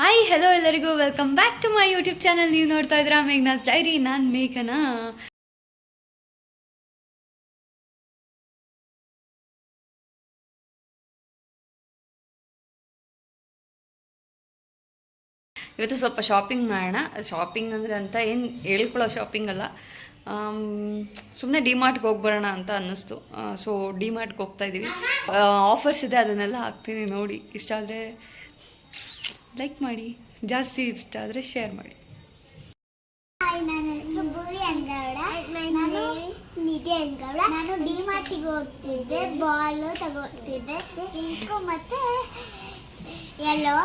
Hi hello ಎಲ್ಲರಿಗೂ. Welcome back to my YouTube channel ನೀವು ನೋಡ್ತಾ ಇದ್ದೀರಾ ಮೇಘನಾ ಡೈರಿ. ನಾನು ಮೇಘನಾ. ಇವತ್ತು ಸ್ವಲ್ಪ ಶಾಪಿಂಗ್ ಮಾಡೋಣ. ಶಾಪಿಂಗ್ ಅಂದ್ರೆ ಅಂತ ಏನು ಹೇಳ್ಕೊಳ್ಳೋ ಶಾಪಿಂಗ್ ಅಲ್ಲ. ಸುಮ್ಮನೆ ಡಿಮಾರ್ಟ್ಗೆ ಹೋಗಿ ಬರೋಣ ಅಂತ ಅನ್ನಿಸ್ತು. ಸೊ ಡಿಮಾರ್ಟ್ಗೆ ಹೋಗ್ತಾ ಇದ್ದೀವಿ ಆಫರ್ಸ್ ಇದೆ, ಅದನ್ನೆಲ್ಲ ಹಾಕ್ತೀನಿ ನೋಡಿ. ಇಷ್ಟ ಆದರೆ ಲೈಕ್ ಮಾಡಿ. ಜಾಸ್ತಿ ಇಷ್ಟ ಆದರೆ ಶೇರ್ ಮಾಡಿ. ಹಾಯ್ ನನ್ನ ಹೆಸರು ಭೂವಿ ಅನ್ಗೌಡ ನಾನು ನಿಧಿ ಅಂಗೌಡ ನಾನು ಡಿಮಾರ್ಟಿಗೆ ಹೋಗ್ತಿದ್ದೆ ಬಾಲು ತಗೋತಿದ್ದೆ. ಪಿಂಕು ಮತ್ತೆ ಎಲ್ಲೋ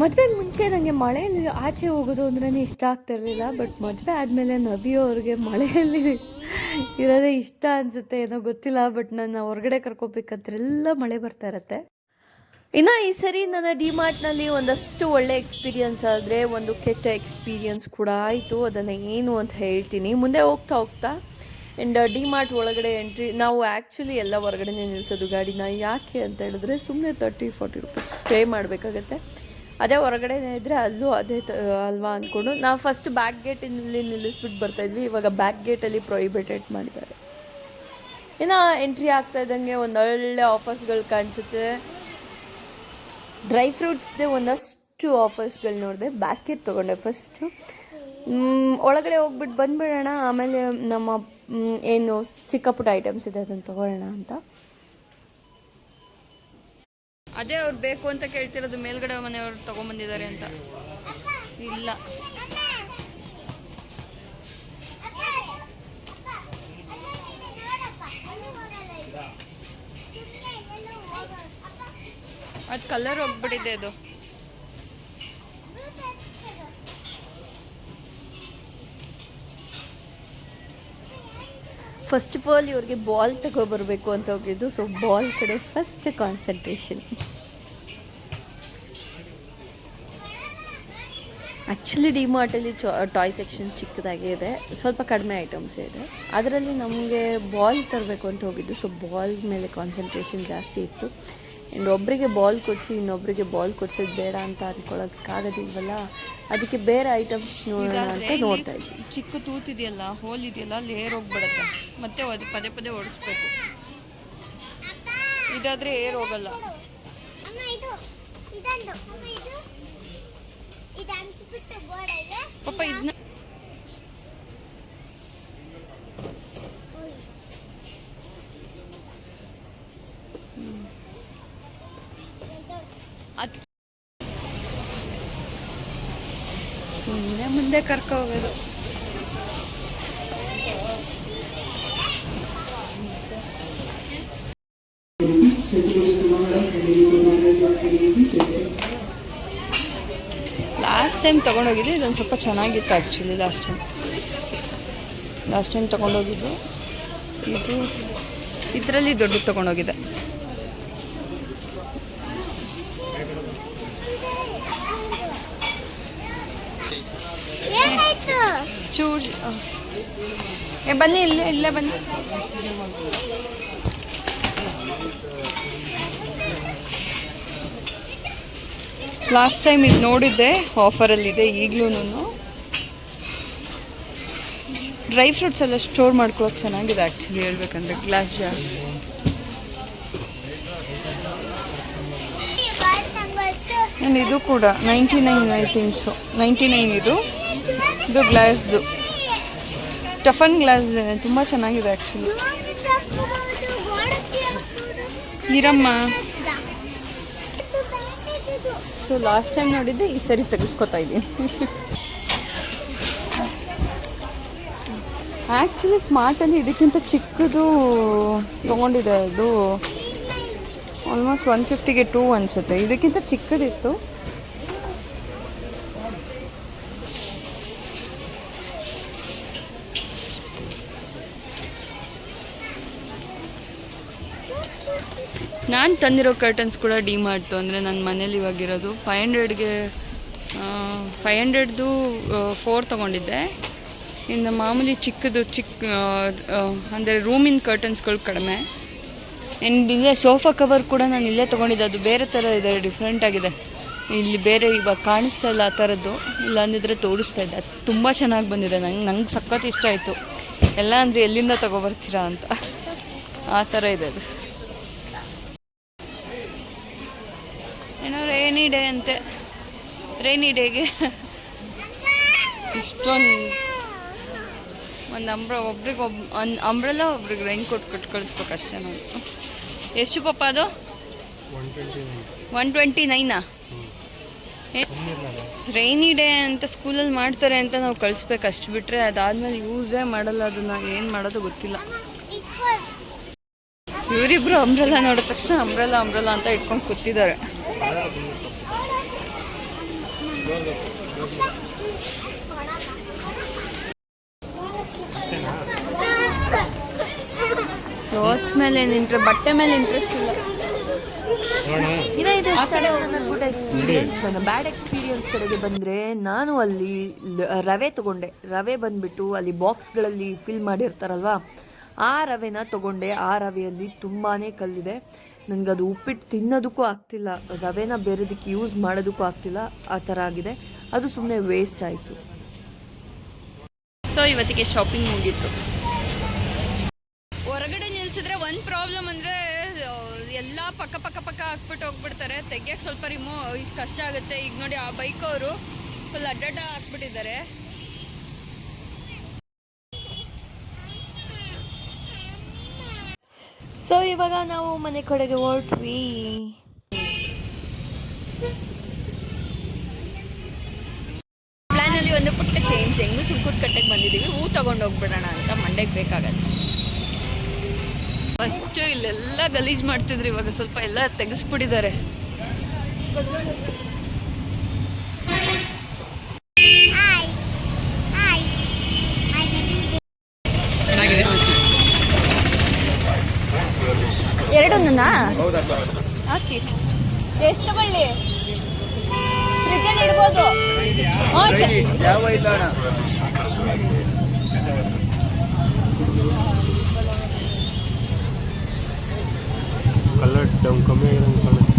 ಮದುವೆಗೆ ಮುಂಚೆ ನನಗೆ ಮಳೆಯಲ್ಲಿ ಆಚೆ ಹೋಗೋದು ಅಂದ್ರೆ ಇಷ್ಟ ಆಗ್ತಿರ್ಲಿಲ್ಲ ಬಟ್ ಮದುವೆ ಆದಮೇಲೆ ನವಿಯೋರಿಗೆ ಮಳೆಯಲ್ಲಿ ಇರೋದೇ ಇಷ್ಟ ಅನಿಸುತ್ತೆ, ಏನೋ ಗೊತ್ತಿಲ್ಲ ಬಟ್ ನನ್ನ ಹೊರಗಡೆ ಕರ್ಕೋಬೇಕಂದ್ರೆಲ್ಲ ಮಳೆ ಬರ್ತಾ ಇರತ್ತೆ. ಇನ್ನು ಈ ಸರಿ ನನ್ನ ಡಿಮಾರ್ಟ್ನಲ್ಲಿ ಒಂದಷ್ಟು ಒಳ್ಳೆ ಎಕ್ಸ್ಪೀರಿಯನ್ಸ್ ಆದರೆ ಒಂದು ಕೆಟ್ಟ ಎಕ್ಸ್ಪೀರಿಯನ್ಸ್ ಕೂಡ ಆಯಿತು, ಅದನ್ನು ಏನು ಅಂತ ಹೇಳ್ತೀನಿ. ಮುಂದೆ ಹೋಗ್ತಾ ಹೋಗ್ತಾ ಆ್ಯಂಡ್ ಡಿಮಾರ್ಟ್ ಒಳಗಡೆ ಎಂಟ್ರಿ ನಾವು ಆ್ಯಕ್ಚುಲಿ ಎಲ್ಲ ಹೊರಗಡೆನೇ ನಿಲ್ಲಿಸೋದು ಗಾಡಿನ, ಯಾಕೆ ಅಂತ ಹೇಳಿದ್ರೆ ಸುಮ್ಮನೆ ತರ್ಟಿ ಫಾರ್ಟಿ ರುಪೀಸ್ ಪೇ ಮಾಡಬೇಕಾಗತ್ತೆ. ಅದೇ ಹೊರಗಡೆ ಇದ್ದರೆ ಅಲ್ಲೂ ಅದೇ ಅಲ್ವಾ ಅಂದ್ಕೊಂಡು ನಾವು ಫಸ್ಟ್ ಬ್ಯಾಕ್ ಗೇಟಿನಲ್ಲಿ ನಿಲ್ಲಿಸ್ಬಿಟ್ಟು ಬರ್ತಾಯಿದ್ವಿ ಇವಾಗ ಬ್ಯಾಕ್ ಗೇಟಲ್ಲಿ ಪ್ರೊಹಿಬಿಟೆಡ್ ಮಾಡಿದ್ದಾರೆ. ಇನ್ನು ಎಂಟ್ರಿ ಆಗ್ತಾ ಇದ್ದಂಗೆ ಒಂದು ಒಳ್ಳೆ ಆಫರ್ಸ್ಗಳು ಕಾಣಿಸುತ್ತೆ. ಡ್ರೈ ಫ್ರೂಟ್ಸ್ದೇ ಒಂದಷ್ಟು ಆಫರ್ಸ್ಗಳು ನೋಡಿದೆ. ಬ್ಯಾಸ್ಕೆಟ್ ತೊಗೊಂಡೆ ಫಸ್ಟು ಒಳಗಡೆ ಹೋಗ್ಬಿಟ್ಟು ಬಂದ್ಬಿಡೋಣ. ಆಮೇಲೆ ನಮ್ಮ ಏನು ಚಿಕ್ಕ ಪುಟ್ಟ ಐಟಮ್ಸ್ ಇದೆ ಅದನ್ನು ತೊಗೊಳ್ಳೋಣ ಅಂತ. ಅದೇ ಅವ್ರು ಬೇಕು ಅಂತ ಕೇಳ್ತಿರೋದು ಮೇಲ್ಗಡೆ ಮನೆಯವ್ರು ತಗೊಂಬಂದಿದ್ದಾರೆ ಅಂತ. ಇಲ್ಲ. ಅದು ಕಲರ್ ಹೋಗ್ಬಿಟ್ಟಿದೆ ಅದು. ಫಸ್ಟ್ ಆಫ್ ಆಲ್ ಇವ್ರಿಗೆ ಬಾಲ್ ತಗೊಬರ್ಬೇಕು ಅಂತ ಹೋಗಿದ್ದು. ಸೊ ಬಾಲ್ ಕಡೆ ಫಸ್ಟ್ ಕಾನ್ಸಂಟ್ರೇಷನ್ ಆ್ಯಕ್ಚುಲಿ ಡಿಮಾರ್ಟಲ್ಲಿ ಟಾಯ್ ಸೆಕ್ಷನ್ ಚಿಕ್ಕದಾಗಿ ಇದೆ. ಸ್ವಲ್ಪ ಕಡಿಮೆ ಐಟಮ್ಸ್ ಇದೆ. ಅದರಲ್ಲಿ ನಮಗೆ ಬಾಲ್ ತರಬೇಕು ಅಂತ ಹೋಗಿದ್ದು. ಸೊ ಬಾಲ್ ಮೇಲೆ ಕಾನ್ಸಂಟ್ರೇಷನ್ ಜಾಸ್ತಿ ಇತ್ತು. ಆ್ಯಂಡ್ ಒಬ್ಬರಿಗೆ ಬಾಲ್ ಕೊಡಿಸಿ ಇನ್ನೊಬ್ಬರಿಗೆ ಬಾಲ್ ಕೊಡ್ಸೋದು ಬೇಡ ಅಂತ ಅಂದ್ಕೊಳ್ಳೋಕ್ಕಾಗೋದಿಲ್ವಲ್ಲ ಅದಕ್ಕೆ ಬೇರೆ ಐಟಮ್ಸ್ ನೋಡೋಣ ಅಂತ ನೋಡ್ತಾ ಇದ್ವಿ. ಚಿಕ್ಕ ತೂತಿದೆಯಲ್ಲ ಹೋಲ್ ಇದೆಯಲ್ಲ ಅಲ್ಲಿ ಏರ್ ಹೋಗ್ಬಿಡುತ್ತೆ. ಮತ್ತೆ ಅದು ಪದೇ ಪದೇ ಓಡಿಸ್ಬೇಕು. ಇದಾದರೆ ಏರ್ ಹೋಗಲ್ಲ. ಅಮ್ಮ ಇದು ಮುಂದೆ ಕರ್ಕೊ ಹೋಗೋದು ಲಾಸ್ಟ್ ಟೈಮ್ ತೊಗೊಂಡೋಗಿದ್ದು, ಇದೊಂದು ಸ್ವಲ್ಪ ಚೆನ್ನಾಗಿತ್ತು actually last time last time ತೊಗೊಂಡೋಗಿದ್ದು, ಇದು, ಇದರಲ್ಲಿ ದೊಡ್ಡದು ತೊಗೊಂಡೋಗಿದೆ ಚೂರ್ ಏ ಬನ್ನಿ ಇಲ್ಲೇ ಇಲ್ಲೇ ಬನ್ನಿ. ಲಾಸ್ಟ್ ಟೈಮ್ ಇದು ನೋಡಿದ್ದೆ ಆಫರಲ್ಲಿದೆ ಈಗಲೂ ಡ್ರೈ ಫ್ರೂಟ್ಸ್ ಎಲ್ಲ ಸ್ಟೋರ್ ಮಾಡ್ಕೊಳಕ್ಕೆ ಚೆನ್ನಾಗಿದೆ ಆ್ಯಕ್ಚುಲಿ ಹೇಳ್ಬೇಕಂದ್ರೆ ಗ್ಲಾಸ್ ಜಾರ್ಸ್ ನಾನು ಆ್ಯಂಡ್ ಇದು ಕೂಡ ninety nine I thinks ninety nine ಇದು. ಇದು ಗ್ಲಾಸ್ದು ಟಫನ್ ಗ್ಲಾಸ್ ತುಂಬ ಚೆನ್ನಾಗಿದೆ ಆ್ಯಕ್ಚುಲಿ ಇರಮ್ಮ ಸೊ ಲಾಸ್ಟ್ ಟೈಮ್ ನೋಡಿದ್ದೆ, ಈ ಸರಿ ತೆಗೆಸ್ಕೊತಾ ಇದ್ದೀನಿ. ಆ್ಯಕ್ಚುಲಿ ಸ್ಮಾರ್ಟಲ್ಲಿ ಇದಕ್ಕಿಂತ ಚಿಕ್ಕದು ತೊಗೊಂಡಿದೆ ಅದು. ಆಲ್ಮೋಸ್ಟ್ ಒನ್ ಫಿಫ್ಟಿಗೆ ಟೂ ಅನಿಸುತ್ತೆ. ಇದಕ್ಕಿಂತ ಚಿಕ್ಕದಿತ್ತು. ನಾನು ತಂದಿರೋ ಕರ್ಟನ್ಸ್ ಕೂಡ ಡಿ ಮಾಡ್ತು ಅಂದರೆ ನನ್ನ ಮನೇಲಿ ಇವಾಗಿರೋದು. ಫೈವ್ ಹಂಡ್ರೆಡ್ಗೆ ಫೈವ್ ಹಂಡ್ರೆಡ್ದು ಫೋರ್ ತೊಗೊಂಡಿದ್ದೆ. ಇನ್ನು ಮಾಮೂಲಿ ಚಿಕ್ಕದು ಚಿಕ್ಕ ಅಂದರೆ ರೂಮಿನ ಕರ್ಟನ್ಸ್ಗಳು ಕಡಿಮೆ. ಇನ್ನು ಇಲ್ಲೇ ಸೋಫಾ ಕವರ್ ಕೂಡ ನಾನು ಇಲ್ಲೇ ತೊಗೊಂಡಿದ್ದೆ. ಅದು ಬೇರೆ ಥರ ಇದೆ ಡಿಫ್ರೆಂಟ್ ಆಗಿದೆ. ಇಲ್ಲಿ ಬೇರೆ ಇವಾಗ ಕಾಣಿಸ್ತಾ ಇಲ್ಲ ಆ ಥರದ್ದು ಇಲ್ಲ ಅಂದಿದ್ರೆ ತೋರಿಸ್ತಾ ಇದೆ. ಅದು ತುಂಬ ಚೆನ್ನಾಗಿ ಬಂದಿದೆ. ನಂಗೆ ನಂಗೆ ಸಖತ್ ಇಷ್ಟ ಆಯಿತು. ಎಲ್ಲ ಅಂದರೆ ಎಲ್ಲಿಂದ ತೊಗೊಬರ್ತೀರಾ ಅಂತ. ಆ ಥರ ಇದೆ ಅದು. ರೇನಿ ಡೇ ಅಂತೆ ರೈನಿ ಡೇಗೆ ಇಷ್ಟೊಂದು ಒಂದು ಅಂಬ್ರ ಒಬ್ರಿಗೆ ಒಬ್, ಒಂದು ಅಂಬ್ರೆಲ್ಲ ಒಬ್ರಿಗೆ ರೈನ್ ಕೋಟ್ ಕೊಟ್ಟು ಕಳಿಸ್ಬೇಕು ಅಷ್ಟೇ ನಾನು ಎಷ್ಟು ಪಾಪ ಅದು? ಒನ್ ಟ್ವೆಂಟಿ ನೈನಾ ರೈನಿ ಡೇ ಅಂತ ಸ್ಕೂಲಲ್ಲಿ ಮಾಡ್ತಾರೆ ಅಂತ ನಾವು ಕಳಿಸ್ಬೇಕು ಅಷ್ಟು ಬಿಟ್ಟರೆ ಅದಾದಮೇಲೆ ಯೂಸೇ ಮಾಡಲ್ಲ ಅದನ್ನು. ಏನು ಮಾಡೋದು ಗೊತ್ತಿಲ್ಲ. ಇವರಿಬ್ರು ಅಂಬ್ರೆಲ್ಲ ನೋಡಿದ ತಕ್ಷಣ ಅಂಬ್ರೆಲ್ಲ ಅಂಬ್ರೆಲ್ಲ ಅಂತ ಇಟ್ಕೊಂಡು ಕೂತಿದ್ದಾರೆ. ಕ್ಲಾತ್ಸ್ ಮೇಲೆ ಏನು ಇಂಟ್ರೆಸ್ಟ್ ಬಟ್ಟೆ ಮೇಲೆ ಇಂಟ್ರೆಸ್ಟ್ ಇಲ್ಲ. ಇದೇ ಇದೆ. ಗುಡ್ ಎಕ್ಸ್ಪೀರಿಯನ್ಸ್ ನನ್ನ ಬ್ಯಾಡ್ ಎಕ್ಸ್ಪೀರಿಯನ್ಸ್ ಕಡೆಗೆ ಬಂದರೆ ನಾನು ಅಲ್ಲಿ ರವೆ ತಗೊಂಡೆ. ರವೆ ಬಂದ್ಬಿಟ್ಟು ಅಲ್ಲಿ ಬಾಕ್ಸ್ಗಳಲ್ಲಿ ಫಿಲ್ ಮಾಡಿರ್ತಾರಲ್ವಾ? ಆ ರವೆನ ತಗೊಂಡೆ. ಆ ರವೆಯಲ್ಲಿ ತುಂಬಾ ಕಲ್ಲಿದೆ. ನನಗೆ ಅದು ಉಪ್ಪಿಟ್ಟು ತಿನ್ನೋದಕ್ಕೂ ಆಗ್ತಿಲ್ಲ. ರವೆನ ಬೇರೆದಕ್ಕೆ ಯೂಸ್ ಮಾಡೋದಕ್ಕೂ ಆಗ್ತಿಲ್ಲ. ಆ ಥರ ಆಗಿದೆ. ಅದು ಸುಮ್ಮನೆ ವೇಸ್ಟ್ ಆಯಿತು. ಸೊ ಇವತ್ತಿಗೆ ಶಾಪಿಂಗ್ ಮುಗೀತು. ಹೊರಗಡೆ ನಿಲ್ಸಿದ್ರೆ ಒಂದು ಪ್ರಾಬ್ಲಮ್ ಅಂದರೆ ಎಲ್ಲ ಪಕ್ಕ ಪಕ್ಕ ಪಕ್ಕ ಹಾಕ್ಬಿಟ್ಟು ಹೋಗ್ಬಿಡ್ತಾರೆ. ತೆಗಿಯೋಕ್ಕೆ ಸ್ವಲ್ಪ ರಿಮೋ ಇಷ್ಟು ಕಷ್ಟ ಆಗುತ್ತೆ. ಈಗ ನೋಡಿ ಆ ಬೈಕ್ ಅವರು ಫುಲ್ ಅಡ್ಡಡ್ಡ ಹಾಕ್ಬಿಟ್ಟಿದ್ದಾರೆ. ಸೊ ಇವಾಗ ನಾವು ಮನೆ ಕಡೆಗೆ ಹೊರಟ್ವಿ. ಪ್ಲ್ಯಾನಲ್ಲಿ ಒಂದು ಪುಟ್ಟ ಚೇಂಜ್ ಹೆಂಗು ಸುಂಕುದ್ ಕಟ್ಟೆಗೆ ಬಂದಿದ್ದೀವಿ. ಹೂ ತಗೊಂಡು ಹೋಗ್ಬಿಡೋಣ ಅಂತ ಮಂಡೆಗೆ ಬೇಕಾಗತ್ತೆ. ಫಸ್ಟು ಇಲ್ಲೆಲ್ಲ ಗಲೀಜ್ ಮಾಡ್ತಿದ್ರು, ಇವಾಗ ಸ್ವಲ್ಪ ಎಲ್ಲ ತೆಗೆಸ್ಬಿಟ್ಟಿದ್ದಾರೆ. ಎರಡನ್ನಾ ಹಾಕಿ ಎಷ್ಟು ಬಳ್ಳಿ? ಫ್ರಿಜ್ಜಲ್ಲಿ ಇಡ್ಬೋದು. ಕಲರ್ ಡೌನ್ ಕಮ್ಮಿ ಆಗಿರೋಂಗೆ ಕಾಣುತ್ತೆ.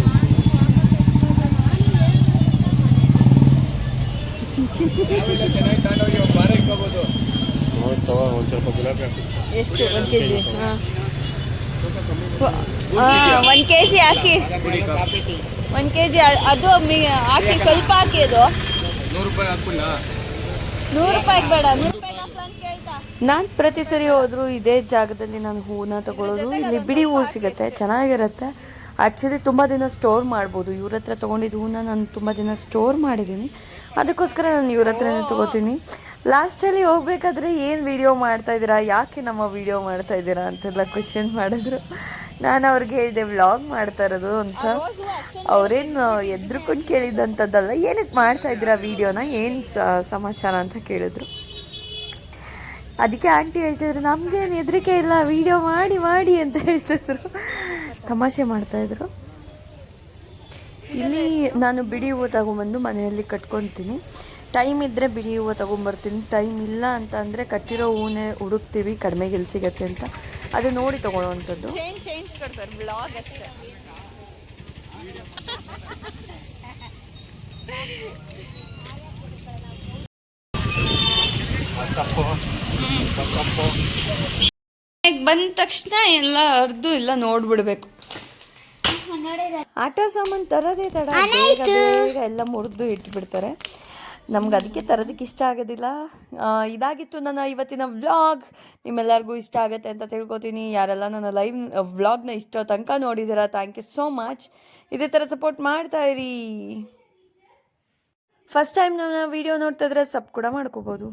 ಒಂದು ಸ್ವಲ್ಪ ಗುಲಾಬಿ ಎಷ್ಟು? ಒಂದು ಕೆ ಜಿ ಹಾಂ. ಒಂದು ಕೆ ಜಿ ಹಾಕಿ. ಒಂದು ಕೆ ಜಿ ಅದು ಮಿ ಹಾಕಿ ಸ್ವಲ್ಪ ಹಾಕಿ ಅದು. ನೂರು ರೂಪಾಯಿ ರೂಪಾಯಿಗೆ ಬೇಡ ನೂರು ರೂಪಾಯಿಗೆ ನಾನು ಪ್ರತಿ ಸರಿ ಹೋದರೂ ಇದೇ ಜಾಗದಲ್ಲಿ ನಾನು ಹೂವನ್ನ ತೊಗೊಳ್ಳೋದು ಇಲ್ಲಿ ಬಿಡಿ ಹೂವು ಸಿಗುತ್ತೆ ಚೆನ್ನಾಗಿರುತ್ತೆ. ಆ್ಯಕ್ಚುಲಿ ತುಂಬ ದಿನ ಸ್ಟೋರ್ ಮಾಡ್ಬೋದು. ಇವ್ರ ಹತ್ರ ತೊಗೊಂಡಿದ್ದ ಹೂವನ್ನ ನಾನು ತುಂಬ ದಿನ ಸ್ಟೋರ್ ಮಾಡಿದ್ದೀನಿ ಅದಕ್ಕೋಸ್ಕರ ನಾನು ಇವ್ರ ಹತ್ರನೇ ತೊಗೋತೀನಿ. ಲಾಸ್ಟಲ್ಲಿ ಹೋಗ್ಬೇಕಾದ್ರೆ ಏನು ವಿಡಿಯೋ ಮಾಡ್ತಾ ಇದ್ದೀರಾ? ಯಾಕೆ ನಮ್ಮ ವಿಡಿಯೋ ಮಾಡ್ತಾ ಇದ್ದೀರಾ ಅಂತೆಲ್ಲ ಕ್ವಶನ್ ಮಾಡಿದ್ರು. ನಾನು ಅವ್ರಿಗೆ ಹೇಳಿದೆ ವ್ಲಾಗ್ ಮಾಡ್ತಾ ಇರೋದು ಅಂತ. ಅವರೇನು ಎದ್ರುಕೊಂಡು ಕೇಳಿದಂಥದ್ದಲ್ಲ. ಏನಕ್ಕೆ ಮಾಡ್ತಾ ಇದ್ದೀರಾ ವಿಡಿಯೋನ ಏನು ಸಮಾಚಾರ ಅಂತ ಕೇಳಿದ್ರು. ಅದಕ್ಕೆ ಆಂಟಿ ಹೇಳ್ತಿದ್ರು ನಮಗೇನು ಹೆದರಿಕೆ ಇಲ್ಲ. ವೀಡಿಯೋ ಮಾಡಿ ಮಾಡಿ ಅಂತ ಹೇಳ್ತಿದ್ರು. ತಮಾಷೆ ಮಾಡ್ತಾಯಿದ್ರು ಇಲ್ಲಿ ನಾನು ಬಿಡಿ ಹೂವು ತಗೊಂಬಂದು ಮನೆಯಲ್ಲಿ ಕಟ್ಕೊತೀನಿ. ಟೈಮ್ ಇದ್ದರೆ ಬಿಡಿ ಹೂವು ತೊಗೊಂಬರ್ತೀನಿ. ಟೈಮ್ ಇಲ್ಲ ಅಂತ ಅಂದರೆ ಕಟ್ಟಿರೋ ಹೂವನ್ನೇ ಹುಡುಕ್ತೀವಿ ಕಡಿಮೆಗೆ ಎಲ್ಲಿ ಸಿಗತ್ತೆ ಅಂತ. ಅದು ನೋಡಿ ತೊಗೊಳ್ಳೋವಂಥದ್ದು ಚೇಂಜ್ ಚೇಂಜ್ ಬಂದ ತಕ್ಷಣ ಎಲ್ಲ ಅರ್ದು ಎಲ್ಲ ನೋಡ್ಬಿಡ್ಬೇಕು. ಆಟ ಸಾಮಾನು ತರೋದೇ ತಡ ಬೇಗ ಬೇಗ ಎಲ್ಲ ಮುರಿದು ಇಟ್ಬಿಡ್ತಾರೆ. ನಮ್ಗೆ ಅದಕ್ಕೆ ತರೋದಕ್ಕೆ ಇಷ್ಟ ಆಗೋದಿಲ್ಲ. ಇದಾಗಿತ್ತು ನನ್ನ ಇವತ್ತಿನ ವ್ಲಾಗ್. ನಿಮ್ಮೆಲ್ಲರಿಗೂ ಇಷ್ಟ ಆಗುತ್ತೆ ಅಂತ ತಿಳ್ಕೊತೀನಿ. ಯಾರೆಲ್ಲ ನನ್ನ ಲೈವ್ ವ್ಲಾಗ್ನ ಇಷ್ಟೋ ತನಕ ನೋಡಿದ್ದೀರಾ ಥ್ಯಾಂಕ್ ಯು ಸೋ ಮಚ್ ಇದೇ ಥರ ಸಪೋರ್ಟ್ ಮಾಡ್ತಾ ಇರಿ. ಫಸ್ಟ್ ಟೈಮ್ ನನ್ನ ವೀಡಿಯೋ ನೋಡ್ತಾ ಇದ್ರೆ ಸಬ್ ಕೂಡ ಮಾಡ್ಕೋಬೋದು.